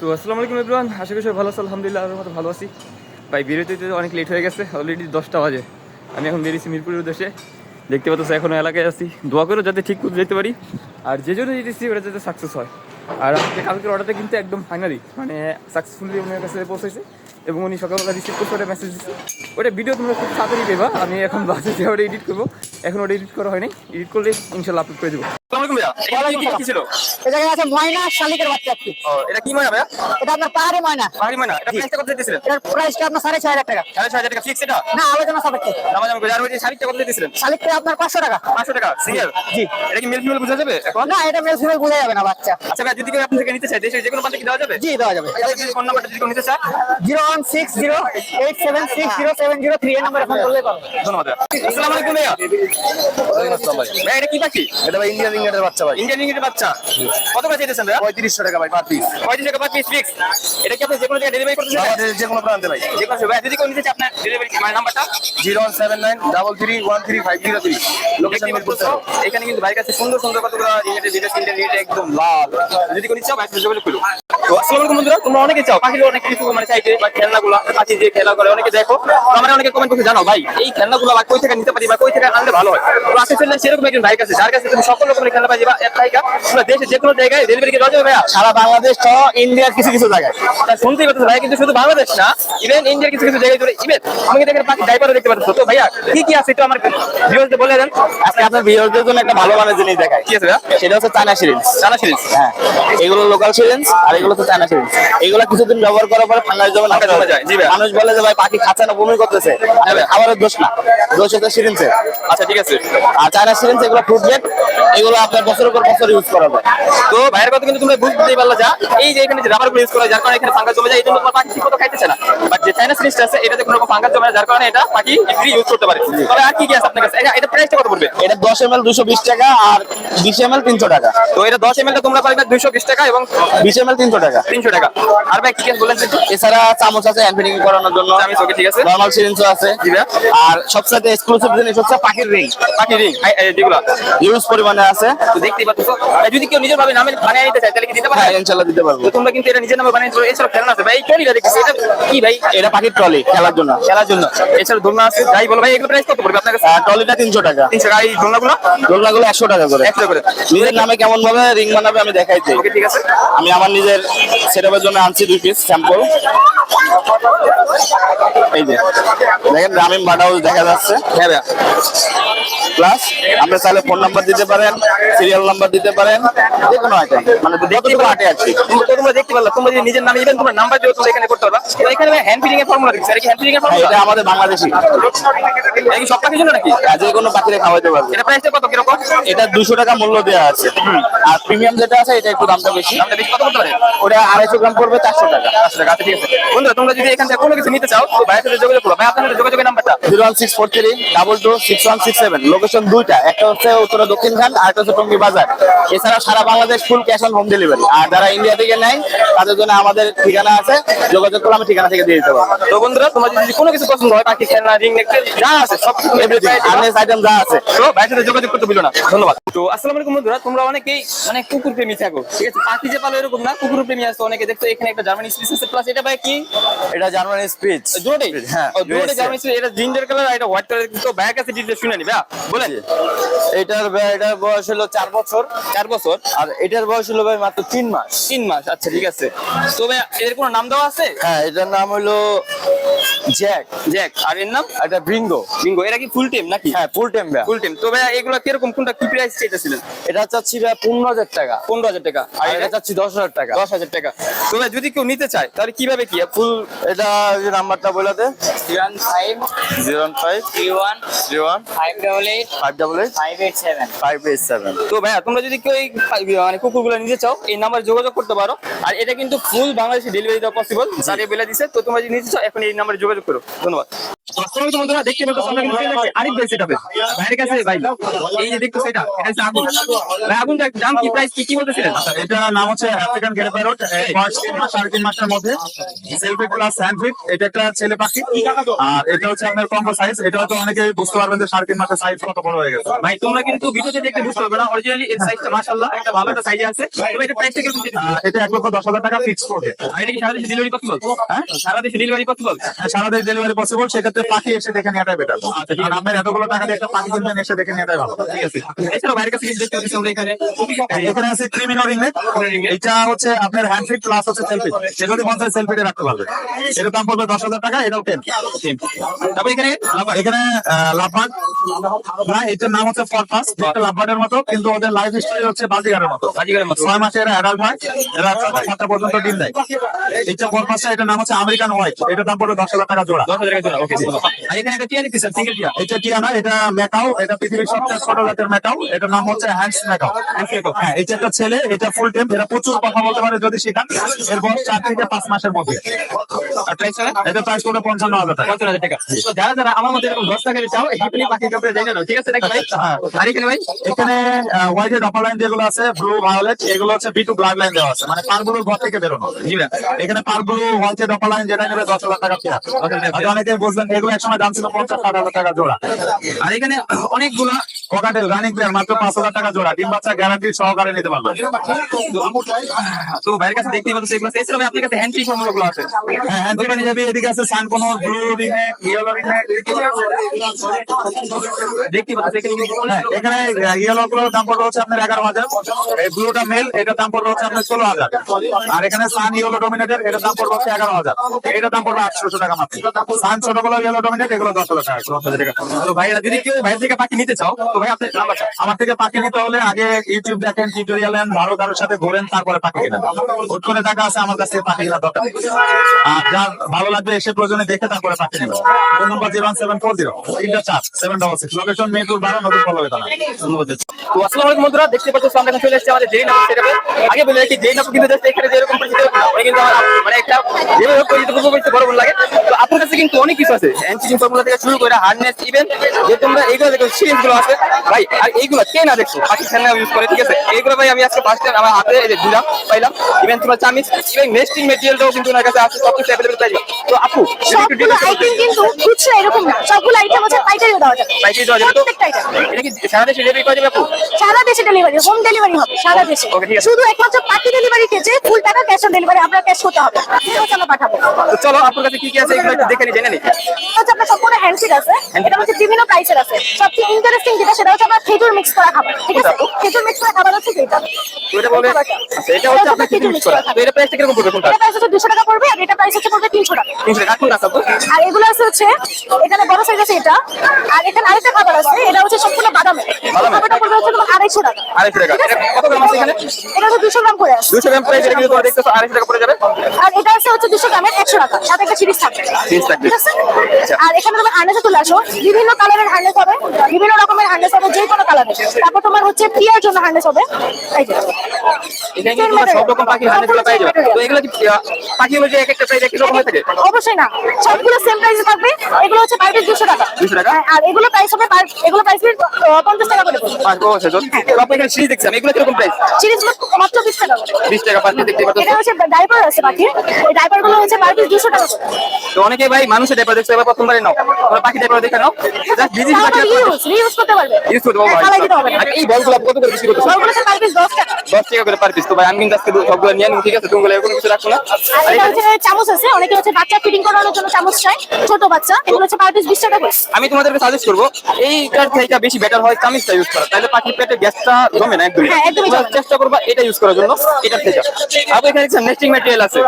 তো আসসালামু আলাইকুম ইব্রান আশা করি সবাই ভালো আছে, আলহামদুলিল্লাহ আমার মতো ভালো আছি। ভাই বেরোতে অনেক লেট হয়ে গেছে অলরেডি দশটা বাজে। আমি এখন বেরিয়েছি মিরপুরের উদ্দেশ্যে। দেখতে পাচ্ছ এখনও এলাকায় আছি। দোয়া করে যাতে ঠিক করে যেতে পারি। আর যে জন্য যেতেছি, ওটা যাতে সাকসেস হয়। আর আজকে কালকের অর্ডারটা কিন্তু একদম ফাইনালি মানে সাকসেসফুলি ওনার কাছে পৌঁছেছে। এবং উনি সকালবেলা রিসিভ করতে ওটা মেসেজ দিচ্ছে ওটা ভিডিও তোমরা খুব তাড়াতাড়ি পেবা, আমি এখন বাসে যে ওটা এডিট করব। এখন ওটা এডিট করা হয়নি। এডিট করলে ইনশাল্লাহ আপলোড করে দেবো। আচ্ছা ধন্যবাদ। ভাইয়া। আসসালামু আলাইকুম ভাইয়া। ভাই। এটা কি পাখি? এটা ভাই ইন্ডিয়ান বাচ্চা ভাই। ইন্ডিয়ান বাচ্চা। কত করে চাইতেছেন ভাইয়া পঁয়ত্রিশশো টাকা ভাই পার পিস পঁয়ত্রিশ টাকা পার পিস ফিক্স এটা কি আপনি যে কোনো জায়গায় ডেলিভারি করতে চান? আমাদের যে কোনো প্রান্তে ভাই। যে কোনো ভাই যদি কেউ নিতে চায় আপনার ডেলিভারি মানে নাম্বারটা লোকেশন পাচ্ছ, এখানে কিন্তু বাইক আছে সুন্দর সুন্দর কতগুলো একদম লাল। যদি চাও বাইক যোগাযোগ করো তো আসসালামু আলাইকুম বন্ধুরা তোমরা অনেকে চাও। পাখির অনেক কিছু মানে চাইতে বা খেলনাগুলো পাখি যে খেলা করে অনেকে দেখো। তো আমরা অনেকে কমেন্ট করে জানো ভাই এই খেলনাগুলো বা কই থেকে নিতে পারি বা কই থেকে আনলে ভালো হয়? তো আসলে সেরকম একজন বাইক আছে যার কাছে তুমি সকল রকমের বা এক দেশে যে কোনো জায়গায় ডেলিভারি ভাইয়া? সারা বাংলাদেশ সহ ইন্ডিয়ার কিছু কিছু জায়গায়। তা শুনতেই পাচ্ছ ভাই কিন্তু শুধু বাংলাদেশ না ইভেন ইন্ডিয়ার কিছু কিছু জায়গায় জুড়ে ইভেন আমি এখানে ডাইপারও দেখতে পাচ্ছ তো ভাইয়া কি কি আছে একটু আমার ভিউয়ারদের বলে দেন। আজকে আপনার ভিউয়ারদের জন্য একটা ভালো মানের জিনিস দেখায় কি আছে সেটা হচ্ছে চায়না সিরিঞ্জ সিরিজ? হ্যাঁ। এগুলো লোকাল সিরিঞ্জ আর এগুলো হচ্ছে চায়না সিরিঞ্জ এগুলো কিছুদিন ব্যবহার করার পরে ফাঙ্গাস যায়, মানুষ বলে যে ভাই পাখি খাচ্ছে না বমি করতেছে। খাবারের দোষ না। দোষ হচ্ছে সিরিঞ্জের আচ্ছা ঠিক আছে। আর চায়না সিরিঞ্জ এগুলো জেট এগুলো আপনার বছরের পর বছর ইউজ করা যায়। তো ভাইয়ের কথা কিন্তু বুঝতেই পারলা যা এই যে এখানে যে রাবার ইউজ করা যার কারণে এখানে ফাঙ্গাস জমে যায় এই জন্য তোমার পাখি খাইতেছে না। বাট যে চাইনা সিরিজটা আছে এটাতে কোনো রকম ফাঙ্গাস জমে না যার কারণে এটা পাখি ইজিলি ইউজ করতে পারে। তবে আর কি কি আছে আপনার কাছে? এটা- প্রাইসটা কত পড়বে? এটা টাকা আর টাকা। তো এটা তোমরা দুইশো বিশ টাকা এবং বিশ এম এল তিনশো টাকা। তিনশো টাকা। আর ভাই কি কি বলেন একটু? এছাড়া চামচ আছে করানোর জন্য। আমি ওকে ঠিক আছে। নর্মাল সিরিঞ্জও আছে। জি। আর সবচেয়ে এক্সক্লুসিভ জিনিস হচ্ছে পাখির রিং পাখি রিং যেগুলো। ইউজ পরিমাণে আছে। তো দেখতেই পাচ্ছ। যদি কেউ নিজের ভাবে নামে বানিয়ে নিতে চায় তাহলে কি দিতে পারে হ্যাঁ দিতে পারব। তো তোমরা কিন্তু এটা নিজের নামে বানিয়ে পারো। এছাড়া খেলনা আছে। ভাই এই ট্রলিটা দেখতেছি। এটা কি ভাই? এটা পাখির ট্রলি খেলার জন্য। খেলার জন্য। এছাড়া দোলনা আছে। যাই বলো ভাই এগুলো প্রাইস কত পড়বে আপনার কাছে? ট্রলিটা তিনশো টাকা। তিনশো টাকা। এই দোলনাগুলো? দোলনাগুলো একশো টাকা করে। একশো করে। নিজের নামে কেমন ভাবে রিং বানাবে আমি দেখাই দিই। ওকে ঠিক আছে। আমি আমার নিজের সেটআপের জন্য আনছি দুই পিস স্যাম্পল এই যে। দেখেন রামিম বাটাও দেখা যাচ্ছে। হ্যাঁ প্লাস আপনি চাইলে ফোন নাম্বার দিতে পারেন সিরিয়াল নাম্বার দিতে পারেন যে কোনো আইটেম মানে যতটুকু আটে আর কি তোমরা- দেখতে পারলা তোমরা যদি নিজের নামে ইভেন তোমার নাম্বার দিও তোমরা এখানে করতে পারবা। তো এখানে হ্যান্ড ফিডিং এর ফর্মুলা দিচ্ছে। এটা কি হ্যান্ড ফিডিং এর হ্যাঁ, ফর্মুলা এটা আমাদের বাংলাদেশি। কি সব পাখির জন্য নাকি? আর যে কোনো পাখিরে খাওয়াইতে পারবে। এটা প্রাইসটা কত কীরকম? এটা দুশো টাকা মূল্য দেওয়া আছে। আর প্রিমিয়াম যেটা আছে এটা একটু দামটা বেশি। দামটা বেশি কত করতে পারে? ওটা আড়াইশো গ্রাম পড়বে চারশো টাকা। আচ্ছা টাকা আচ্ছা ঠিক আছে। বন্ধুরা তোমরা যদি এখান থেকে কোনো কিছু নিতে চাও তো ভাইয়ের সাথে যোগাযোগ করো। ভাই আপনার সাথে যোগাযোগের নাম্বারটা? Zero one six four location দুইটা। একটা হচ্ছে উত্তরা দক্ষিণ খান আর একটা হচ্ছে টঙ্গি বাজার। এছাড়া সারা Bangladesh full cash on home delivery আর যারা ইন্ডিয়া থেকে নেয় তাদের জন্য আমাদের ঠিকানা আছে। যোগাযোগ করলে আমি ঠিকানা থেকে দিয়ে দিতে পারব। তো বন্ধুরা তোমার যদি কোনো কিছু পছন্দ হয় পাখি খেলনা রিং নেকলেস যা আছে সব এভরিথিং আর্নেস আইটেম যা আছে। তো ভাইয়ের সাথে যোগাযোগ করতে ভুলো না। ধন্যবাদ। তো আসসালামু আলাইকুম বন্ধুরা তোমরা অনেকেই মানে কুকুর প্রেমী থাকো ঠিক আছে? পাখি যে পালো এরকম না কুকুর প্রেমী আছে অনেকে। দেখতো এখানে একটা জার্মানি স্পিস আছে প্লাস এটা ভাই কি? এটা জার্মানি স্পিচ দুটোই হ্যাঁ, ও, দুটোই USA স্পিচ এটা জিঞ্জার কালার আর এটা হোয়াইট কালার তো ডিটেইলস শুনে নি ভাই বলেন এটার এটার বয়স হলো চার বছর। চার বছর? আর এটার বয়স হলো ভাই মাত্র তিন মাস। তিন মাস আচ্ছা ঠিক আছে। তো ভাই এর কোনো নাম দেওয়া আছে? হ্যাঁ এটার নাম হলো জ্যাক। জ্যাক আর এর নাম? এটা ব্রিঙ্গো বিঙ্গো এটা কি ফুল টেম নাকি? হ্যাঁ ফুল টেম্বা ফুল টেম তো ভাই এগুলো কীরকম কোনটা কি প্রাইস চাইতেছিলেন? এটা চাচ্ছি ভাই পনেরো হাজার টাকা। পনেরো হাজার টাকা। আর এটা চাচ্ছি দশ হাজার টাকা। দশ হাজার টাকা। তো ভাই যদি কেউ নিতে চায় তাহলে কীভাবে কি? ফুল এটা নাম্বারটা বলে দে। One five zero one five three one three one five double eight তো ভাইয়া তোমরা যদি কেউ মানে কুকুরগুলো নিতে চাও এই নাম্বার যোগাযোগ করতে পারো। আর এটা কিন্তু ফুল বাংলাদেশে ডেলিভারি দেওয়া পসিবল যারা বলে দিছে তো তোমরা যদি নিতে চাও এখন এই নাম্বারে যোগাযোগ করো। ধন্যবাদ। আসসালামু বন্ধুরা দেখতে পাচ্ছ আমরা কিন্তু আরিফ ভাই সেটআপে ভাইয়ের কাছে ভাই এই যে দেখতো সেটা এটা হচ্ছে আগুন। ভাই আগুনটা দাম কি প্রাইস কি কি বলতেছিলেন? এটা নাম হচ্ছে আফ্রিকান গেরে প্যারট বয়স তিন মাস সাড়ে তিন মাসের মধ্যে। সেলফি প্লাস স্যান্ডউইচ এটা একটা ছেলে পাখি। আর এটা হচ্ছে আপনার কম্বো সাইজ এটা হয়তো অনেকে বুঝতে পারবেন যে সাড়ে তিন মাসের সাইজ কত বড় হয়ে গেছে। ভাই তোমরা কিন্তু ভিডিওতে দেখতে বুঝতে পারবে না অরিজিনালি এর সাইজটা মাশাআল্লাহ একটা ভালো একটা সাইজে আছে। তবে এটা প্রাইসটা কীরকম এটা এক লক্ষ দশ হাজার টাকা ফিক্স করবে আর এটা কি সারা দেশে ডেলিভারি পসিবল হ্যাঁ? সারা দেশে ডেলিভারি পসিবল সারা দেশ ডেলিভারি পসিবল সেক্ষেত্রে পাখি এসে দেখে নেওয়াটাই বেটার আর আপনার এতগুলো টাকা দিয়ে একটা পাখি কিনবেন এসে দেখে নেওয়াটাই ভালো। ঠিক আছে। এছাড়াও ভাইয়ের কাছে কিছু দেখতে পাচ্ছি আমরা এখানে। এখানে আছে ক্রিমিনাল রিংনেট এটা হচ্ছে আপনার হ্যান্ড ফিট প্লাস হচ্ছে সেলফি সে যদি চায় সেলফিতে রাখতে পারবে। এটার দাম পড়বে দশ হাজার টাকা এটাও টেন তারপর এখানে এখানে লাভবার্ড না এটার নাম হচ্ছে ফরফাস একটা লাভবার্ডের মতো কিন্তু ওদের লাইফ স্টাইল হচ্ছে বাজিগারের মতো। ছয় মাসে এরা অ্যাডাল্ট হয় এরা সাতটা পর্যন্ত ডিম দেয়। এটা ফরফাসটা এটার নাম হচ্ছে আমেরিকান হোয়াইট এটার দাম পড়বে দশ হাজার টাকা জোড়া। দশ হাজার টাকা ওকে এখানে একটা টিয়া সিঙ্গেল টিয়া। এটা কি না এটা মেকাও এটা পৃথিবীর সবচেয়ে ছোট জাতের মেকাও এটার নাম হচ্ছে হ্যান্ডস মেকাও হ্যাঁ এটা একটা ছেলে এটা ফুল টাইম এরা প্রচুর কথা বলতে পারে যদি শেখান। এর বয়স চার থেকে পাঁচ মাসের মধ্যে। এটা প্রাইস পড়বে পঞ্চান্ন হাজার টাকা। যারা যারা আমার মধ্যে এরকম দশ টাকা চাও এখানে পাখি কাপড়ে যাই না ঠিক আছে নাকি ভাই। আর এখানে ভাই এখানে হোয়াইট এর ডপার লাইন যেগুলো আছে ব্লু ভায়োলেট এগুলো হচ্ছে বি টু ব্লাড লাইন দেওয়া আছে। মানে পারগুলোর ঘর থেকে বেরোনো জি ভাই। এখানে পারগুলো হোয়াইট এর ডপার লাইন যেটা নেবে দশ হাজার টাকা পেয়ার অনেকে বুঝলেন এগুলো একসময় দাম ছিল পঞ্চাশ ষাট হাজার টাকা জোড়া। আর এখানে অনেকগুলা কোকাটেল রানিং প্লেয়ার মাত্র পাঁচ হাজার টাকা জোড়া। ডিম বাচ্চা গ্যারান্টি সহকারে নিতে পারবেন তো ভাইয়ের কাছে দেখতে পাচ্ছি এগুলো। এছাড়া ভাই আপনার কাছে হ্যান্ড ফ্রি ফর্মুলাগুলো আছে। হ্যাঁ যাবে এদিকে আছে ব্লু ইয়েলো হ্যাঁ, আমার থেকে পাখি নিতে হলে আগে ইউটিউব দেখেন টিউটোরিয়াল ভালো কারোর সাথে ঘোরেন তারপরে পাখি কেনেন। হুট করে টাকা আছে আমার কাছে পাখি কেনার দরকার। আর যার ভালো লাগবে এসে প্রয়োজনে দেখে তারপরে পাখি নেবেন। Phone number zero seven four zero তিনটা চার seven double six location Meherpur বারো নতুন ফলো থানা ধন্যবাদ তো আসসালামু আলাইকুম বন্ধুরা দেখতে পাচ্ছ আমরা এখন চলে এসেছি আমাদের জেই নাম সেটাপে আগে বলে রাখি জেই নাম কিন্তু জাস্ট এখানে যেরকম পরিচিত অনেক কিন্তু আমার মানে একটা যেভাবে হোক পরিচিত পূর্ব পরিচিত বড় বড় লাগে। তো আপনার কাছে কিন্তু অনেক কিছু আছে। এনসিসি ফর্মুলা থেকে শুরু করে হার্ডনেস ইভেন যে তোমরা এইগুলো দেখো সিরিজ আছে। ভাই আর এইগুলো কে না দেখছ? বাকি ইউজ করে ঠিক আছে? এইগুলো ভাই আমি আজকে ফার্স্ট টাইম আমার হাতে এই যে দুটা পাইলাম। ইভেন তোমার চামিচ ইভেন নেস্টিং মেটেরিয়ালটাও কিন্তু ওনার কাছে আছে সব কিছু অ্যাভেলেবল পাই তো আপু সবগুলো আইটেম কিন্তু খুচরা এরকম না। সবগুলো আইটেম হচ্ছে পাইকারিও দেওয়া যাবে। পাইকারি দেওয়া যাবে। তো প্রত্যেকটা আইটেম এটা কি সারা দেশে ডেলিভারি করা যাবে আপু? সারা দেশে ডেলিভারি হোম ডেলিভারি হবে সারা দেশে। শুধু একমাত্র পাখি ডেলিভারি কেছে ফুল টাকা ক্যাশ অন ডেলিভারি আপনার ক্যাশ করতে হবে। আমরা পাঠাবো। চলো আপনার কাছে কি কি আছে এগুলো একটু দেখে নি জেনে নি এটা হচ্ছে আপনার সম্পূর্ণ হ্যান্ডসেট আছে এটা হচ্ছে বিভিন্ন প্রাইসের আছে। সবচেয়ে ইন্টারেস্টিং যেটা সেটা হচ্ছে খেজুর মিক্স করা খাবার ঠিক আছে? খেজুর মিক্স করা খাবার হচ্ছে এটা এটা বলবে? আচ্ছা এটা হচ্ছে আপনার কিছু মিক্স করা। এটা প্রাইসটা কীরকম পড়বে কোনটা? এটা প্রাইস হচ্ছে দুশো টাকা পড়বে আর এটা প্রাইস হচ্ছে পড়বে তিনশো টাকা। তিনশো টাকা। কোনটা আপু আর এগুলো আছে হচ্ছে এখানে বড় সাইজ আছে এটা আর এখানে আরেকটা খাবার আছে এটা হচ্ছে সম্পূর্ণ বাদামের? খাবারটা পড়বে হচ্ছে তোমার আড়াইশো টাকা। আড়াইশো টাকা। এটা কত গ্রাম আছে এখানে? এটা হচ্ছে দুশো গ্রাম করে আছে। দুশো গ্রাম প্রাইস এটা কিন্তু তোমরা দেখতেছো আড়াইশো টাকা পড়ে যাবে। আর এটা আছে হচ্ছে দুশো গ্রামের একশো টাকা সাথে একটা সিরিজ থাকবে। Series থাকবে। আচ্ছা। আর এখানে তোমার হার্নেসে চলে আসো। বিভিন্ন কালারের হার্নেস হবে বিভিন্ন রকমের হার্নেস হবে যে কোনো কালারের তারপর তোমার হচ্ছে প্রিয়ার জন্য হার্নেস হবে। এই যে। সব রকম পাখি যাবে তো এগুলো পাখি অনুযায়ী এক একটা প্রাইস একই রকম হয়ে থাকে? অবশ্যই না। সবগুলো সেম প্রাইসে থাকবে। এগুলো হচ্ছে পার পিস দুশো টাকা। 200 টাকা? আর এগুলো প্রাইস হবে per- এগুলো প্রাইস পঞ্চাশ টাকা করে পড়বে। পাঁচ বছর সেজন তো আপনি এখানে সিরিজ দেখছেন এগুলো কীরকম প্রাইস সিরিজ মাত্র বিশ টাকা করে। বিশ টাকা পাঁচ দেখতে পাচ্ছ এটা হচ্ছে ডাইপার আছে বাকি এই ডাইপারগুলো হচ্ছে পার পিস টাকা তো অনেকে ভাই মানুষের ডেপার দেখছে এবার প্রথমবারে নাও। তোমরা পাখি ডেপার দেখে নাও। জাস্ট বিজি পাখি ইউজ করতে পারবে। ইউজ করতে পারব ফালাই দিতে হবে না। আর এই বলগুলো কত করে বিক্রি করতেছো? সবগুলো হচ্ছে পার পিস দশ টাকা। দশ টাকা করে পার পিস তো ভাই আমি কিন্তু আজকে সবগুলো নিয়ে নিবো ঠিক আছে? তুমি এরকম কিছু রাখো না। আর আর এটা হচ্ছে চামচ আছে অনেকে হচ্ছে বাচ্চা ফিটিং করানোর জন্য চামচ চাই ছোট বাচ্চা। এগুলো হচ্ছে পার পিস বিশ টাকা করে। আমি তোমাদেরকে সাজেস্ট করব এইটার থেকে বেশি বেটার হয় চামিচটা ইউজ করা। তাহলে পাখির পেটে গ্যাসটা জমে না একদমই। হ্যাঁ। চেষ্টা করবা এটা ইউজ করার জন্য এটার থেকে। আর এখানে নেস্টিং ম্যাটেরিয়াল আছে।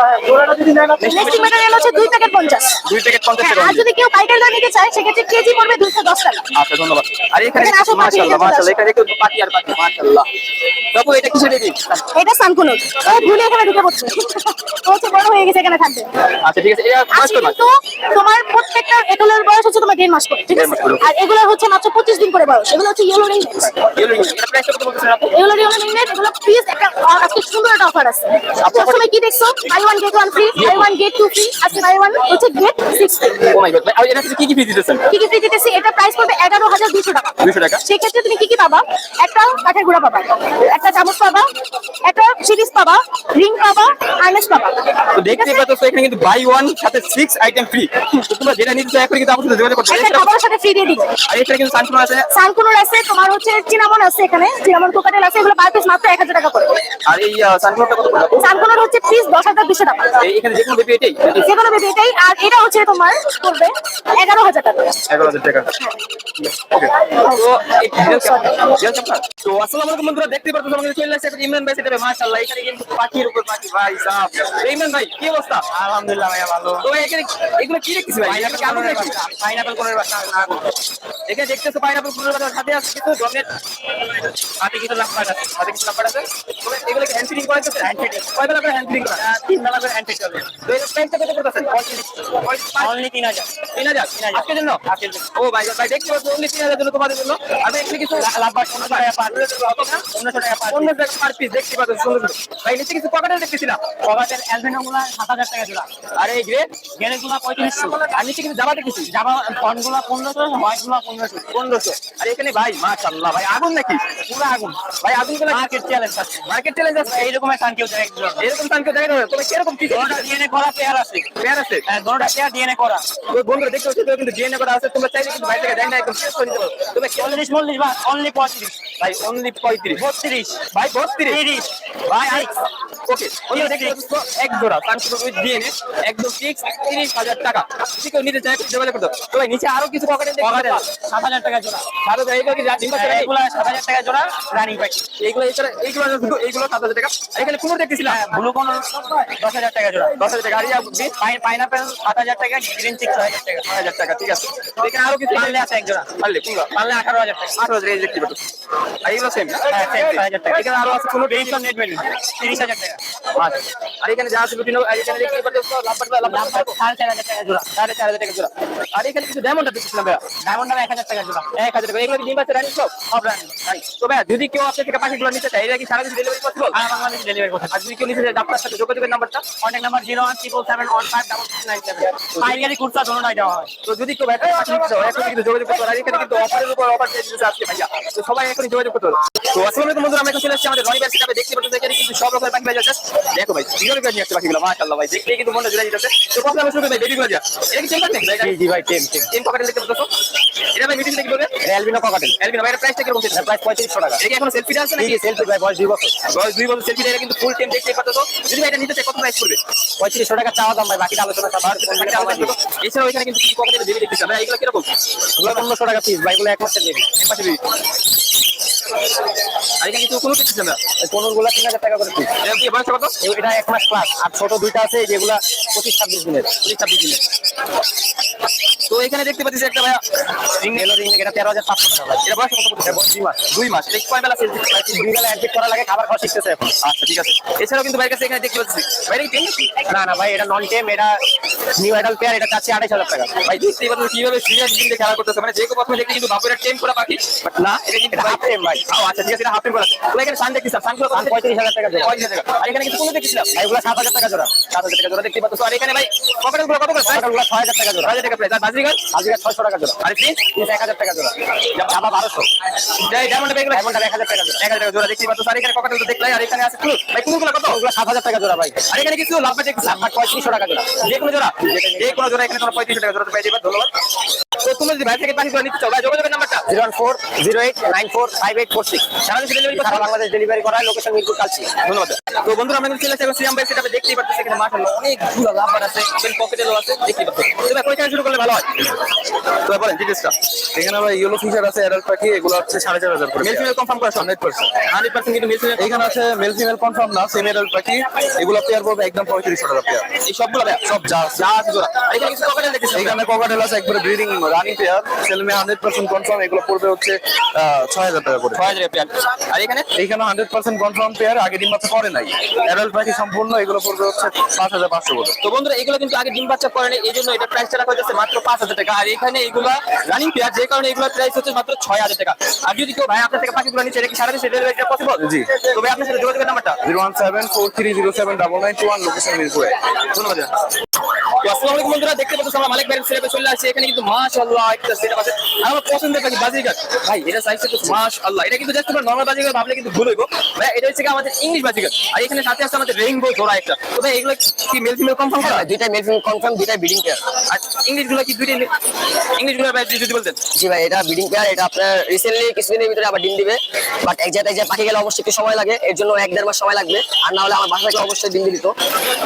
ম্যাটেরিয়াল হচ্ছে দুই প্যাকেট পঞ্চাশ। দুই প্যাকেট পঞ্চাশ হ্যাঁ, টাকা আর যদি কেউ পাইকারি দাম নিতে চায় সেক্ষেত্রে কেজি পড়বে দুইশো দশ টাকা। আচ্ছা ধন্যবাদ। আর এখানে এখানে আসো, পাখি মাশাআল্লাহ মাশাআল্লাহ এখানে কেউ পাখি আর পাখি মাশাআল্লাহ। বাবু এটা কিসের রেডি এটা সানকুনুর। ও ভুলে এখানে ঢুকে পড়ছে। হচ্ছে বড় হয়ে গেছে এখানে থাকবে আচ্ছা ঠিক আছে এটা বয়স কত তোমার প্রত্যেকটা এগুলোর বয়স হচ্ছে তোমার দেড় মাস করে ঠিক আছে? আর এগুলো হচ্ছে মাত্র পঁচিশ দিন করে বয়স। এগুলো হচ্ছে ইয়েলো রিং এটা কত? এগুলো ইয়েলো রিং এগুলো প্লিজ একটা আজকে সুন্দর একটা অফার আছে। সবসময় কি দেখছ? Buy one get one free buy one get two free আজকে বাই ওয়ান হচ্ছে গেট ও মাই গড আর এটা কি কি ফি দিতেছেন? কি কি ফ্রি দিতেছি? এটা প্রাইস পড়বে এগারো হাজার দুশো টাকা। 200 টাকা? সেক্ষেত্রে তুমি কি কি পাবা? একটা কাঠের গুঁড়া পাবা একটা চামচ পাবা একটা সিরিজ পাবা রিং পাবা পাবা। তো দেখতে পাচ্ছ এখানে কিন্তু বাই ওয়ান সাথে আইটেম ফ্রি তোমরা যেটা নিতে কিন্তু আমার যোগাযোগ করতে একটা খাবারের সাথে ফ্রি দিয়ে দিব আর এখানে কিন্তু আছে। সানকুনোর আছে তোমার হচ্ছে চিনামন আছে এখানে। চিনামন কোকাটেল আছে এগুলো পার পিস মাত্র এক হাজার টাকা করে। আর এই কত পড়বে হচ্ছে পিস দশ হাজার টাকা। এখানে যে কোনো বেবি এটাই? যে কোনো বেবি এটাই আর এটা হচ্ছে তোমার পড়বে এগারো হাজার টাকা। এগারো হাজার টাকা। তো আসসালামু আলাইকুম বন্ধুরা দেখতে পাচ্ছেন আমাদের চলে আসছে ইমরান ভাই সেটা মাশাআল্লাহ এখানে কিন্তু পাখির উপর পাখি ভাই সাহেব। ইমরান ভাই কি অবস্থা? আলহামদুলিল্লাহ ভাইয়া ভালো। তো এখানে এগুলো কি দেখতেছি ভাই? এটা কি আগুন নাকি পাইনাপেল কোনের বাসা এখানে দেখতেছো পাইনাপল ফুলের বাজার সাথে আছে কিন্তু জমের হাতে কিছু লাভ পাঠাচ্ছে হাতে কিছু নাম্বার আছে। এগুলো কি হ্যান্ড ফিটিং করা যাচ্ছে? হ্যান্ড ফিটিং কয় বেলা হ্যান্ড ফিটিং করা? তিন বেলা করে হ্যান্ড চলবে তো এর প্রাইসটা কত করতেছেন অনলি তিন হাজার। তিন হাজার আজকের জন্য? আজকের জন্য। ও ভাই ভাই দেখতে পাচ্ছ অনলি তিন হাজার জন্য তোমাদের জন্য। আর এখানে কিছু লাভ পনেরোশো টাকা পার পনেরোশো টাকা পার অন্য টাকা পার পিস দেখতে পাচ্ছ সুন্দর সুন্দর। ভাই নিচে কিছু পকেটে দেখতেছিলাম। কবাটের অ্যালবেনো সাত হাজার টাকা জোড়া। আর এই গ্রে গেলে পঁয়ত্রিশশো। আর নিচে কিন্তু জামা দেখতেছি জামা ফন পনেরোশো হোয়াইট পনেরোশো। পনেরোশো। আর এখানে ভাই মাশাল্লাহ ভাই আগুন নাকি? পুরো আগুন। ভাই আগুনগুলো মার্কেট চ্যালেঞ্জ আছে। মার্কেট চ্যালেঞ্জ আছে? এইরকম একটা কেউ দেয় এরকম টান কেউ দেখে তবে কীরকম কি দোনোটা ডিএনএ করা পেয়ার আছে। পেয়ার আছে? হ্যাঁ পেয়ার ডিএনএ করা। তো বন্ধুরা দেখতে পাচ্ছ কিন্তু ডিএনএ করা আছে তোমরা চাইলে কিন্তু বাড়ি থেকে দেখ না একদম শেষ করে দিতে পারো। তবে চল্লিশ মল্লিশ বা অনলি পঁয়ত্রিশ। ভাই অনলি পঁয়ত্রিশ। বত্রিশ। ভাই বত্রিশ। তিরিশ। ভাই ওকে এক জোড়া। সানফ্লাওয়ার উইথ ডিএনএ একদম ফিক্স তিরিশ হাজার টাকা। কেউ নিতে চায় যোগাযোগ করতে তো ভাই নিচে আরও কিছু পকেটে সাত হাজার টাকা জোড়া। ভালো ভাই এগুলো কি ডিম বাচ্চা নাকি? সাত হাজার টাকা জোড়া রানিং পাখি এইগুলো এছাড়া এইগুলো শুধু এইগুলো সাত হাজার টাকা। এখানে কুমোর দেখতেছিলাম। ব্লু কোন দশ হাজার টাকা জোড়া। দশ হাজার টাকা। আর পাইনাপেল সাত হাজার টাকা গ্রিন চিক ছয় হাজার টাকা। ছয় হাজার টাকা ঠিক আছে। এখানে আরও কিছু পারলে আছে এক জোড়া। পারলে পারলে আঠারো হাজার টাকা। আট হাজার এই দেখতে পাচ্ছ। আর সেম হ্যাঁ, টাকা। এখানে আরও আছে কোনো ভ্যালু টাকা। আচ্ছা। আর এখানে যা আছে লুটিনো আর এখানে দেখতে পাচ্ছ লাম্বার লাম্বার সাড়ে চার হাজার টাকা জোড়া। সাড়ে চার হাজার টাকা জোড়া। আর এখানে কিছু ডায়মন্ড দেখতেছিলাম ভাইয়া। ডায়মন্ড এক হাজার টাকা জোড়া। এক হাজার টাকা। এগুলো কি ডিম বাচ্চা রানি সব? সব রানিং। তো ভাইয়া যদি কেউ আপনার থেকে পাখিগুলো নিতে চায় এটা কি সারা দিন ডেলিভারি পসিবল আর বাংলাদেশ ডেলিভারি করতে আর যদি কেউ নিতে চায় আপনার সাথে যোগাযোগের নাম্বারটা? কন্ট্যাক্ট নাম্বার পাইকারি কুর্তা দোনোটাই দেওয়া হয়। তো যদি কেউ ব্যাটারি নিতে এখন কিন্তু যোগাযোগ করতে পারো। এখানে কিন্তু অফারের উপর অফার আজকে ভাইয়া। তো সবাই এখন যোগাযোগ করতে পারো। তো আসলে বন্ধুরা আমরা এখন চলে আসছি আমাদের রনিবার সেটাপে দেখতে পাচ্ছেন এখানে কিন্তু সব রকমের পাখি পাওয়া যাচ্ছে দেখো ভাই বিরল করে নিয়ে আসছে পাখিগুলো মাশাআল্লাহ ভাই। দেখলেই কিন্তু মনটা জুড়ে যাচ্ছে তো প্রথমে আমরা শুরু ভাই বেবিগুলো দিয়া এটা কি নাকি ভাই জি ভাই টেম টেম টেন পকেটে দেখতে পাচ্ছ? এটা ভাই মিটিং দেখি বলবে? অ্যালবিনো ককাটেল এলবিন ভাই এটা প্রাইসটা কীরকম চলছে প্রাইস পঁয়ত্রিশশো টাকা। এটা এখন সেলফিটা আছে নাকি? সেলফি ভাই বয়স দুই বছর। বয়স দুই বছর সেলফিটা কিন্তু ফুল টেম দেখতে পাচ্ছ। যদি ভাই এটা নিতে চাই কত প্রাইস পড়বে? পঁয়ত্রিশশো টাকা চাওয়া দাম ভাই বাকিটা আলোচনা সবার এছাড়াও এখানে কিন্তু কিছু পকেটে বেবি দেখতেছি আমরা। এগুলো কীরকম? পনেরোশো টাকা পিস ভাই এগুলো এক মাসের দেবে। এক বেবি আর এখানে কিছু কোনো কিছু না। পনেরো গুলা তিন হাজার টাকা করে পিস কি বয়স কত? এটা এক মাস প্লাস আর ছোট দুইটা আছে যেগুলা পঁচিশ ছাব্বিশ দিনের। পঁচিশ ছাব্বিশ দিনে তো এখানে দেখতে পাচ্ছি একটা ভাইয়া রিং এলো রিং এটা তেরো হাজার পাঁচশো টাকা। ভাই। এটা বয়স কত এটা দুই মাস। দুই মাস। এটা কয় বেলা দুই বেলা করা লাগে খাবার খাওয়া শিখতেছে এখন। আচ্ছা ঠিক আছে। এছাড়াও কিন্তু ভাইয়ের কাছে এখানে দেখতে পাচ্ছি বাইরে কি? না না ভাই এটা নন টেম এটা নিউ অ্যাডাল্ট পেয়ার এটা চাচ্ছি আড়াইশ হাজার টাকা। ভাই দেখতেই পাচ্ছেন কীভাবে সিরিয়াস কিন্তু খেলা করতেছে। মানে যে কেউ প্রথমে দেখতে কিন্তু বাপুরের টেম করা বাট না এটা কিন্তু হাফ half ভাই। আচ্ছা ঠিক আছে এটা হাফ টেম করা। তো এখানে সান দেখতেছিলাম সান সান পঁয়ত্রিশ হাজার টাকা। পঁয়ত্রিশ হাজার টাকা। আর এখানে কিন্তু কোনো দেখতেছিলাম। ভাই এগুলো সাত হাজার টাকা জোড়া। সাত হাজার টাকা জোড়া দেখতে পাচ্ছ। আর এখানে ভাই পকেটেরগুলো কত করে? ছয় হাজার টাকা জোড়া। হাজার টাকা বাজরিগার আজকে ছয়শো টাকা জোড়া। আর এক হাজার টাকা জোড়া। আবার বারোশো। ডায়মন্ড বেগুলো এমনটা এক হাজার টাকা জোড়া। এক হাজার টাকা জোড়া দেখতে পাচ্ছ। আর এখানে কটা দেখলাই আর এখানে আছে কুলু ভাই কুলুগুলো কত? ওগুলো সাত হাজার টাকা জোড়া ভাই। আর এখানে কিছু? লাভ পঁয়ত্রিশশো টাকা জোড়া। যে কোনো জোড়া? যে কোনো জোড়া। এখানে কোনো পঁয়ত্রিশ টাকা জোড়া পেয়ে যাবে ধন্যবাদ। তো তুমি যদি ভাই থেকে করে নিতে চাও ভাই যোগাযোগের নাম্বারটা? Zero one four zero eight nine four five eight four six. সারা দেশে ডেলিভারি সারা বাংলাদেশ ডেলিভারি করা লোকেশন মিরপুর কালচি ধন্যবাদ। তো বন্ধুরা আমরা চলে আসছি সিয়াম ভাই সেটা দেখতেই পাচ্ছি এখানে অনেকগুলো লাভার আছে এখানে পকেটেরও আছে দেখতেই পাচ্ছি তবে কই থেকে শুরু করলে ভালো হয়? তো বলেন ডিটেইলসটা এখানে ভাই ইয়েলো ফিশার আছে অ্যাডাল্ট পাখি এগুলো হচ্ছে সাড়ে চার হাজার করে। মেল ফিমেল কনফার্ম করা হান্ড্রেড পার্সেন্ট। হান্ড্রেড পার্সেন্ট কিন্তু মেল ফিমেল এখানে আছে মেল ফিমেল কনফার্ম না সেমি অ্যাডাল্ট পাখি এগুলো পেয়ার পড়বে একদম পঁয়ত্রিশশো টাকা পেয়ার এই সবগুলো ভাই সব যা যা আছে জোড়া এখানে কিছু দেখতেছি এখানে ককাটেল আছে একবারে ব্রিডিং রানিং পেয়ার সেলমে হান্ড্রেড পার্সেন্ট কনফার্ম এগুলো পড়বে হচ্ছে ছয় হাজার টাকা করে। ছয় হাজার পেয়ার। আর এখানে? এইখানে হান্ড্রেড পার্সেন্ট কনফার্ম পেয়ার আগে ডিম বাচ্চা করে নাই। অ্যাডাল্ট পাখি সম্পূর্ণ এগুলো পড়বে হচ্ছে পাঁচ হাজার পাঁচশো করে। তো বন্ধুরা এগুলো কিন্তু আগে ডিম বাচ্চা করেনি এই জন্য এটা প্রাইসটা রাখা হচ্ছে মাত্র পাঁচ হাজার টাকা। আর এখানে এগুলো রানিং পেয়ার যে কারণে এগুলোর প্রাইস হচ্ছে মাত্র ছয় হাজার টাকা। আর যদি কেউ ভাই আপনার থেকে পাখিগুলো নিচে রেখে সারা দেশে ডেলিভারিটা পসিবল জি। তবে আপনার সাথে যোগাযোগের নাম্বারটা? Zero one seven four three zero seven double nine two one location মিরপুরে। ধন্যবাদ। আসসালামু আলাইকুম বন্ধুরা, দেখতে পাচ্ছেন আমরা মালিক ভাইয়ের সেটআপে চলে আসছে। এখানে কিন্তু মাশাআল্লাহ একটা সেটআপ আছে। আর আমার পছন্দের পাখি বাজিগার? ভাই এটা সাইজ তো মাশাআল্লাহ এটা কিন্তু জাস্ট আমরা নরমাল বাজিগার ভাবলে কিন্তু ভুল হইব। ভাই এটা হচ্ছে আমাদের ইংলিশ বাজিগার। আর এখানে সাথে আছে আমাদের রেইনবো জোড়া একটা। তো ভাই এগুলো কি মেল ফিমেল কনফার্ম করা? দুইটা মেল ফিমেল কনফার্ম দুইটা ব্রিডিং পেয়ার আর ইংলিশগুলো কি দুইটা ইংলিশগুলো ভাই যদি বলতেন। জি ভাই এটা ব্রিডিং পেয়ার এটা আপনার রিসেন্টলি কিছুদিনের ভিতরে আবার ডিম দিবে। বাট এক জায়গায় যে পাখি গেলে অবশ্যই একটু সময় লাগে। এর জন্য এক দেড় মাস সময় লাগবে। আর না হলে আমার বাসা থেকে অবশ্যই ডিম দিত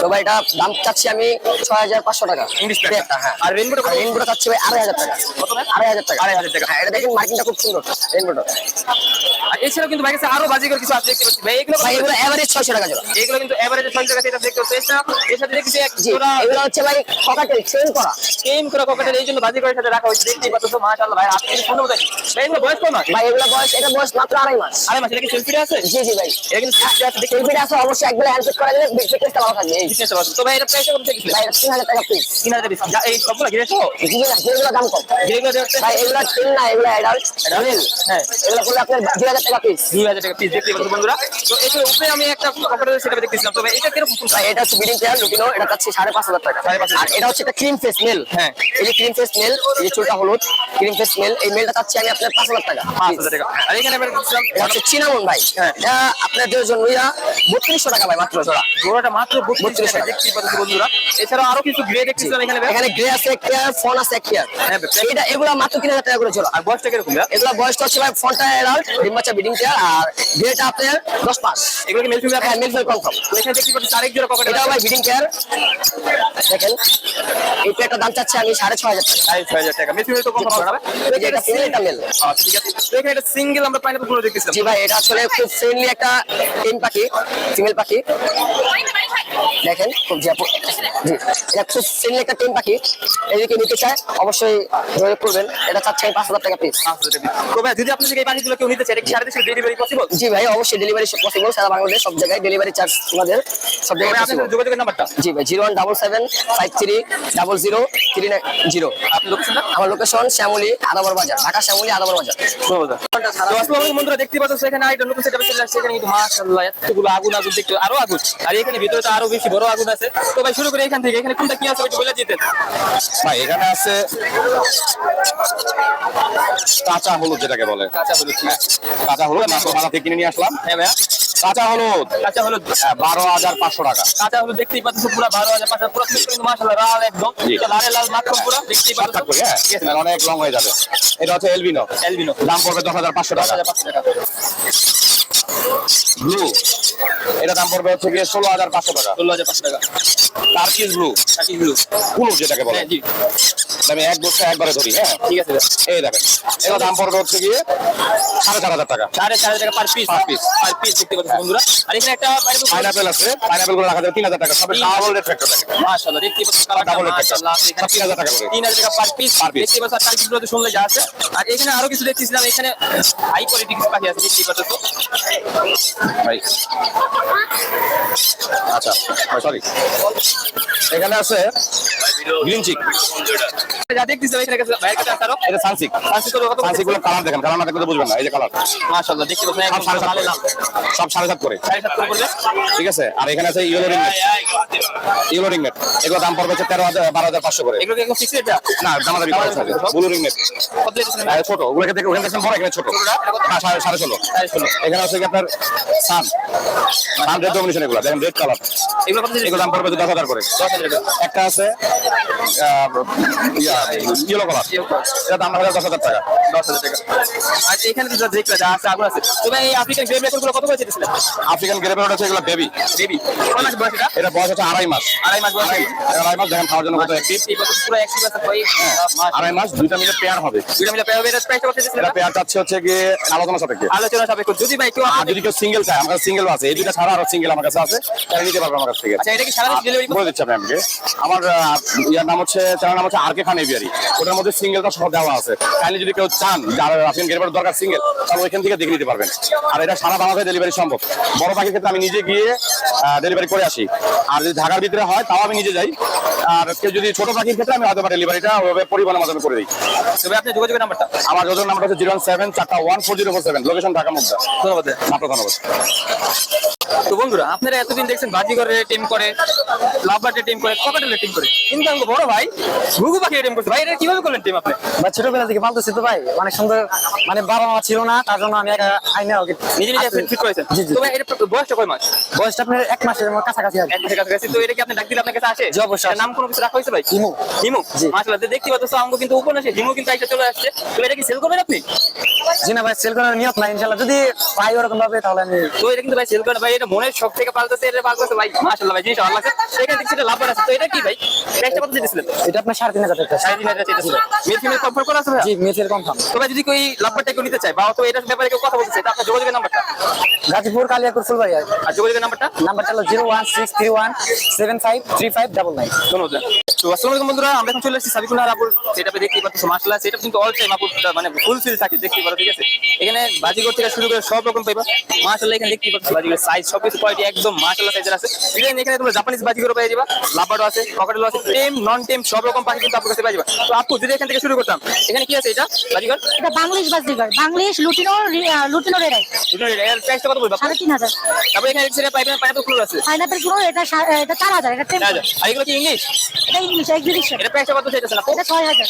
তো। ভাই এটা দাম চাচ্ছি আমি ছয় হাজার পাঁচশো টাকা। ইংলিশ পেয়ারটা হ্যাঁ। আর রেইনবোটা রেইনবোটা চাচ্ছি ভাই আড়াই হাজার টাকা। কত ভাই? আড়াই হাজার টাকা। আড়াই হাজার টাকা। হ্যাঁ এটা দেখেন মার্কিংটা খুব সুন্দর। রেইনবোটা আর এছাড়াও কিন্তু ভাই কাছে আরও বাজিগার কিছু আছে দেখতে পাচ্ছি। ভাই এগুলো ভাই এগুলো এভারেজ ছয়শো টাকা জোড়া। এগুলো কিন্তু এভারেজে ছয় টাকা সেটা দেখতে পাচ্ছি। এছাড়া এর সাথে দেখছি এক জোড়া এগুলো হচ্ছে ভাই ফকাটেল ট্রেন করা। সেম করে পকেটের এই জন্য বাজি সাথে রাখা হয়েছে। দেখতেই পাচ্ছ মাশাআল্লাহ ভাই আপনি সুন্দর বোঝাই ভাই এগুলো বয়স কম ভাই এগুলো বয়স এটা বয়স মাত্র আড়াই মাস। আরে মাস এটা কি সেলফি আছে? জি জি ভাই। এটা কিন্তু সেলফি আছে সেলফিটা আছে অবশ্যই একবেলা হ্যান্ডশেক করা গেলে ফিটনেসটা ভালো থাকবে। এই বুঝতে তো ভাই এটা প্রাইস কত থেকে ভাই এটা তিন হাজার টাকা পিস তিন হাজার পিস এই সবগুলো ঘিরে জি না যেগুলো দাম কম। যেগুলো ভাই এগুলো তিন না এগুলো অ্যাডাল্ট মেল হ্যাঁ এগুলো করলে আপনার দুই হাজার টাকা পিস দুই হাজার টাকা পিস দেখতে পাচ্ছ বন্ধুরা। তো এটার উপরে আমি একটা পকেটের সেটা দেখতেছিলাম। তবে এটা কীরকম ফুল ভাই এটা হচ্ছে বিডিং পেয়ার লুটিনো এটা চাচ্ছি সাড়ে পাঁচ হাজার টাকা। সাড়ে পাঁচ হাজার। আর এটা হচ্ছে একটা ক্রিম ফেস মেল হ্যাঁ। এই যে ক্রিম ফেস মেল এই যে চুলটা হলুদ ক্রিম ফেস মেল এই মেলটা চাচ্ছি আমি আপনার পাঁচ হাজার টাকা। পাঁচ হাজার টাকা। আর এখানে আমরা দেখছিলাম এটা হচ্ছে চিনামন ভাই। হ্যাঁ। এটা আপনাদের জন্য বত্রিশশো টাকা ভাই মাত্র জোড়া। জোড়াটা মাত্র বত্রিশ বত্রিশ টাকা। টাকা। দেখতেই বন্ধুরা। এছাড়াও আরও কিছু গ্রে দেখতেছিলাম এখানে গ্রে আছে ফোন আছে এক হ্যাঁ, এটা এগুলো মাত্র তিন হাজার টাকা করে জোড়া আর বয়সটা কীরকম এগুলো বয়সটা হচ্ছে ভাই ফোনটা এডাল্ট ডিম বাচ্চা বিডিং পেয়ার আর গ্রেটা আপনার দশ পাঁচ। এগুলো কি মেল হ্যাঁ মিলফেল কনফার্ম জোড়া পকেটে ভাই বিডিং দেখেন এই পেয়ারটার দাম চাচ্ছে আমি সাড়ে ছয় হাজার টাকা। সাড়ে ছয় হাজার টাকা। মেল তো কম হবে এই যে এটা ফিমেল এটা মেল আচ্ছা, ঠিক আছে। সিঙ্গেল আমরা পাইনাপলগুলো দেখতেছিলাম। জি ভাই এটা আসলে খুব ফ্রেন্ডলি একটা টেন পাখি ফিমেল পাখি। দেখেন খুব জি এটা খুব ফ্রেন্ডলি একটা টেন পাখি। এদিকে নিতে চায় অবশ্যই ধরে করবেন। এটা চাচ্ছে আমি পাঁচ হাজার টাকা পিস তো ভাই যদি আপনি থেকে এই পাখিগুলো কেউ নিতে সারা দেশে ডেলিভারি পসিবল জি ভাই অবশ্যই ডেলিভারি পসিবল সারা বাংলাদেশ সব জায়গায় ডেলিভারি চার্জ আমাদের সব জায়গায় possible। যোগাযোগের নাম্বারটা? জি ভাই zero one double seven five three double zero three zero. আমার লোকেশন শ্যামলী আদাবর বাজার ঢাকা শ্যামলী আদাবর বাজার। বন্ধুরা দেখতে পাচ্ছ এখানে আরেকটা নতুন সেটআপ চলে আসছে এখানে কিন্তু মাশাআল্লাহ এতগুলো আগুন আগুন দেখতে আরও আগুন। আর এখানে ভিতরে তো আরও বেশি বড় আগুন আছে। তো ভাই শুরু করে এখান থেকে। এখানে কোনটা কি আছে একটু বলে দিতেন। ভাই এখানে আছে কাঁচা হলুদ যেটাকে বলে। কাঁচা হলুদ কাঁচা হলুদ মাত্র বাজার থেকে কিনে নিয়ে আসলাম। হ্যাঁ ভাইয়া। কাঁচা হলুদ। কাঁচা হলুদ। হ্যাঁ, বারো হাজার পাঁচশো টাকা। কাঁচা হলুদ দেখতেই পাচ্ছ পুরো বারো হাজার পাঁচশো পুরো কিন্তু লাল একদম। লালে লাল মাখন পুরো দেখতেই পাচ্ছ হ্যাঁ। অনেক লং হয়ে যাবে। এটা হচ্ছে এলবিনো এলবিনো দাম পড়বে দশ হাজার পাঁচশো টাকা। হাজার পাঁচশো টাকা। ব্লু এটা দাম পড়বে হচ্ছে গিয়ে ষোলো হাজার পাঁচশো টাকা। ষোলো হাজার পাঁচশো টাকা। টার্কিস ব্লু কাকি ব্লু কুলু যেটাকে বলে। হ্যাঁ জি। আমি এক বছর একবারে ধরি হ্যাঁ? ঠিক আছে এই দেখেন এটা দাম পড়বে হচ্ছে গিয়ে সাড়ে চার হাজার টাকা। সাড়ে চার হাজার টাকা per piece Per piece। Per piece দেখতে পাচ্ছ বন্ধুরা। আর এখানে একটা পাইনাপেল আছে। পাইনাপেলগুলো রাখা যাবে তিন হাজার টাকা। সবে ডাবল রেট ফ্যাক্টর থাকে মাশাআল্লাহ দেখতে পাচ্ছ কালারটা Double effect। মাশাআল্লাহ এখানে সব 3000 টাকা করে। 3000 টাকা পার পিস Per piece। দেখতে পাচ্ছ আর টার্গেটগুলো শুনলে যা আছে। আর এখানে আরও কিছু দেখতেছিলাম এখানে হাই কোয়ালিটি কিছু পাখি আছে দেখতে পাচ্ছ তো। ভাই। আচ্ছা সরি এখানে আছে গ্রিন চিক যা দেখতেছিলাম এখানে কাছে ভাইয়ের কাছে আছে এটা সানসিক পাঁচশো করে কত সানসিকগুলো কালার দেখেন কালার না দেখলে বুঝবেন না এই যে কালার মাশাআল্লাহ দেখতে পাচ্ছ একদম সাড়ে সাত সব সাড়ে সাত করে। সাড়ে সাত করে ঠিক আছে? আর এখানে আছে ইয়েলো ইয়েলো এগুলো দাম পড়বে করে। এগুলো কি একদম না দামাদামি করা আছে ব্লু রিংনেট কত দিয়েছিলেন ছোট। ওগুলোকে দেখে ওখানে দেখছেন বড় এখানে ছোট। হ্যাঁ, সাড়ে সাড়ে ষোলো। এখানে আছে কি আপনার সান সান রেড ডমিনেশন এগুলো দেখেন রেড কালার এগুলো দাম পড়বে দশ হাজার করে। দশ হাজার টাকা একটা আছে ইয়েলো কালার এটা দাম হবে দশ হাজার টাকা। দশ হাজার টাকা। আর এখানে তো দেখলে যা আছে আগুন আছে। তবে এই আফ্রিকান গ্রেভ রেকর্ড কত করে চেয়েছিলেন আফ্রিকান গ্রেপের আছে এগুলো বেবি বেবি কয় মাস বয়স এটা? এটা বয়স হচ্ছে আড়াই মাস। আড়াই মাস বয়স। আড়াই মাস দেখেন খাওয়ার জন্য কত অ্যাক্টিভ পুরো একশো বছর কই আড়াই মাস দুইটা মিলে পেয়ার হবে। দুইটা মিলে পেয়ে এটা প্রাইসটা কত চেয়েছিলেন এটা পেয়ার চাচ্ছে হচ্ছে গিয়ে আলোচনা সাপেক্ষে। আলোচনা সাপেক্ষ। যদি ভাই কেউ যদি কেউ সিঙ্গেল চায় আমার কাছে সিঙ্গেল আছে। এই দুইটা ছাড়া আরও সিঙ্গেল আমার কাছে আছে। তারা নিতে পারবে আমার কাছ থেকে। আচ্ছা এটা কি সারা বলে দিচ্ছি আপনাকে। আমার ইয়ার নাম হচ্ছে চ্যানেল নাম হচ্ছে আর কে খান এভিয়ারি ওটার মধ্যে সিঙ্গেলটা সহ দেওয়া আছে। কাইন্ডলি যদি কেউ চান যারা রাফিয়ান গেরবার দরকার সিঙ্গেল তাহলে ওইখান থেকে দেখে নিতে পারবেন। আর এটা সারা বাংলাদেশে ডেলিভারি সম্ভব। বড় পাখির ক্ষেত্রে আমি নিজে গিয়ে ডেলিভারি করে আসি। আর যদি ঢাকার ভিতরে হয় তাও আমি নিজে যাই। আর কেউ যদি ছোট পাখির ক্ষেত্রে আমি হয়তো ডেলিভারিটা ওইভাবে পরিবহনের মাধ্যমে করে দিই। তবে আপনি যোগাযোগের নাম্বারটা? আমার যোগাযোগ নাম্বার হচ্ছে জিরো সেভেন চারটা one four zero four seven location Dhaka মুদ্রা ধন্যবাদ। আপনার ধন্যবাদ। তো বন্ধুরা আপনারা এতদিন দেখছেন বাজিগরে টিম করে লাভবার্ডে টিম করে ককাটেলে টিম করে? কিন্তু আমাকে বড় ভাই ঘুঘু পাখি টিম করছে। ভাই এটা কীভাবে করলেন টিম আপনি? বা ছোটবেলা থেকে পালতেছি তো ভাই। অনেক সুন্দর মানে বাবা মা ছিল না তার জন্য আমি একা আইনে ওকে নিজে নিজে ফিট করেছেন? জি, জি। তো ভাই এটা বয়সটা কয় মাস? বয়সটা আপনার এক মাসের মতো কাছাকাছি। এক মাসের কাছাকাছি। তো এটা কি আপনি ডাক দিলে আপনার কাছে আসে? জি, অবশ্যই নাম কোনো কিছু রাখা হয়েছে ভাই? হিমু। হিমু। মাশাআল্লাহ দেখতে পাচ্ছ আমগো কিন্তু উপন্যাসে হিমু কিন্তু একটা চলে আসছে। তো এটা কি সেল করবেন আপনি? জি না ভাই সেল করার নিয়ত নাই ইনশাল্লাহ যদি পাই ওরকম ভাবে তাহলে আমি তো এটা কিন্তু ভাই সেল করেন। ভাই এটা মনের শখ থেকে পাল্টাছে এটা পাল্টাছে ভাই। মাশাআল্লাহ ভাই জিনিস ভালো লাগছে। দেখছি এটা লাভবার আছে। তো এটা কি ভাই? প্রাইসটা কত দিয়েছিলেন এটা আপনার সাড়ে তিন হাজার টাকা। সাড়ে তিন হাজার চেয়েছিল মেল ফিমেল কনফার্ম করা আছে ভাই? জি মেথির কনফার্ম তো ভাই যদি কোই লাভটা কেউ নিতে চায় বা অথবা এটার ব্যাপারে কেউ কথা বলতে চায় তো আপনার যোগাযোগের নাম্বারটা। গাজীপুর কালিয়াকুর ফুলবাড়ি। আর যোগাযোগের নাম্বারটা? নাম্বারটা হলো zero one six three one seven five three five double nine. ধন্যবাদ। তো আসসালামু আলাইকুম বন্ধুরা আমরা এখন চলে এসেছি সাবিকুল আর আপুর সেটাপে দেখতে পাচ্ছ মাশাআল্লাহ সেটা কিন্তু অল টাইম আপুর মানে ফুল ফিল থাকে দেখতে পারো ঠিক আছে? এখানে বাজিগর থেকে শুরু করে সব রকম পাইবা মাশাআল্লাহ এখানে দেখতে পাচ্ছ বাজিগর সাইজ সব কিছু কোয়ালিটি একদম মাশাআল্লাহ সাইজের আছে। ইভেন এখানে তোমরা জাপানিজ বাজিগর পেয়ে যাবা লাবারও আছে ককাটেলও আছে টেম নন টেম সব রকম পাখি কিন্তু আপনার কাছে পেয়ে যাবা। তো আপু যদি এখান থেকে শুরু করতাম এখানে কি আছে এটা বাজিগর? এটা Banglish Baazigar Banglish lutino lutino red এর প্রাইসটা কত বলবা সাড়ে তিন হাজার। তারপরে এখানে এক্সরে পাইপের পাইপের কুলার আছে। পাইনাপেলগুলো এটা সা- এটা চার হাজার এটা টেন আর এগুলো কি ইংলিশ? এটা ইংলিশ এক্সিবিশন এটা প্রাইসটা কত চাইতেছেন আপু? এটা ছয় হাজার।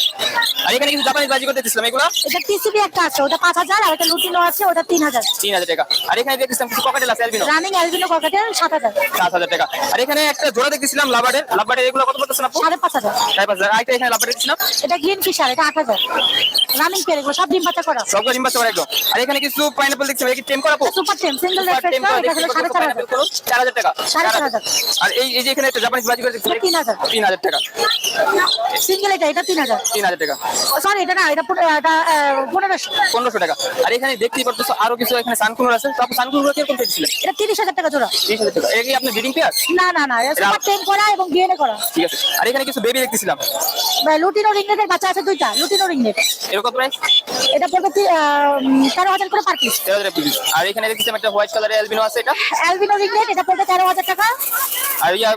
আর এখানে কিন্তু জাপানিজ বাজিগর দিতেছিলাম এগুলো? এটা টিসিবি একটা আছে ওটা পাঁচ হাজার আর একটা লুটিনো আছে ওটা তিন হাজার। তিন হাজার টাকা। আর এখানে দেখতেছিলাম কিছু ককাটেল আছে অ্যালবিনো রানিং অ্যালবিনো ককাটেল সাত হাজার। সাত হাজার টাকা। আর এখানে একটা জোড়া দেখতেছিলাম লাভারের। লাভারের এগুলো কত আপু? সাড়ে পাঁচ হাজার। সাড়ে পাঁচ হাজার। এখানে লাভারের দেখছিলাম। এটা গ্রিন ফিশার এটা আট হাজার। রানিং পেয়ার এগুলো সব ডিম বাচ্চা করা। সবগুলো করা একদম। আর এখানে কিছু পাইনাপল দেখছি এটা কি টেম করা আপু? সুপার টেম সিঙ্গেল এটা হলো টাকা। আর এই এই যে এখানে একটা জাপানিজ বাজি করে এটা টাকা। সিঙ্গেল এটা এটা টাকা। সরি এটা না এটা এটা আহ, পনেরোশো। পনেরোশো টাকা। আর এখানে দেখতেই পারতো আরও কিছু এখানে সানকুনুর আছে। তো আপনি সানকুনুর কীরকম পেয়েছিলেন এটা তিরিশ হাজার টাকা জোড়া। তিরিশ হাজার টাকা। এটা কি আপনি ব্রিডিং পেয়ার না না না এটা টেম করা এবং ডিএনএ করা। ঠিক আছে। আর এখানে কিছু বেবি দেখতেছিলাম। লুটিনো রিংনেটের বাচ্চা আছে দুইটা লুটিনো রিংনেট। এরকম প্রাইস? এটা পড়বে তেরো হাজার করে পার পিস তেরো হাজার পিস আর এখানে দেখতেছিলাম একটা হোয়াইট কালারের অ্যালবিনো আছে এটা। অ্যালবিনো রিংনেট এটা পড়বে তেরো হাজার টাকা। আর ইয়া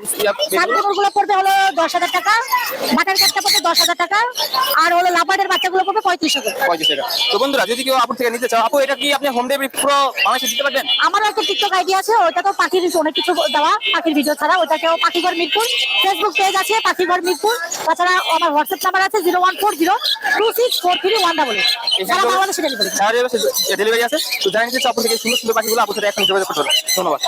সানকুনুর পড়বে হলো দশ হাজার টাকা। বাটার কাটটা পড়বে দশ হাজার টাকা। আর হলো বাচ্চাগুলো পড়বে পঁয়ত্রিশ হাজার। পঁয়ত্রিশ টাকা। তো বন্ধুরা যদি কেউ আপুর থেকে নিতে চাও আপু এটা কি আপনি হোম ডেলিভারি পুরো বাংলাদেশে দিতে পারবেন? আমারও একটা টিকটক আইডি আছে ওটা তো পাখির অনেক কিছু দেওয়া পাখির ভিডিও ছাড়া। ওটাকেও পাখিঘর মিরপুর। ফেসবুক পেজ আছে পাখিঘর মিরপুর। তাছাড়া আমার হোয়াটসঅ্যাপ নাম্বার আছে zero one four zero two six four three one double সারা বাংলাদেশে ডেলিভারি ডেলিভারি আছে। তো আপুর সুন্দর সুন্দর পাখিগুলো এখন যোগাযোগ করতে ধন্যবাদ।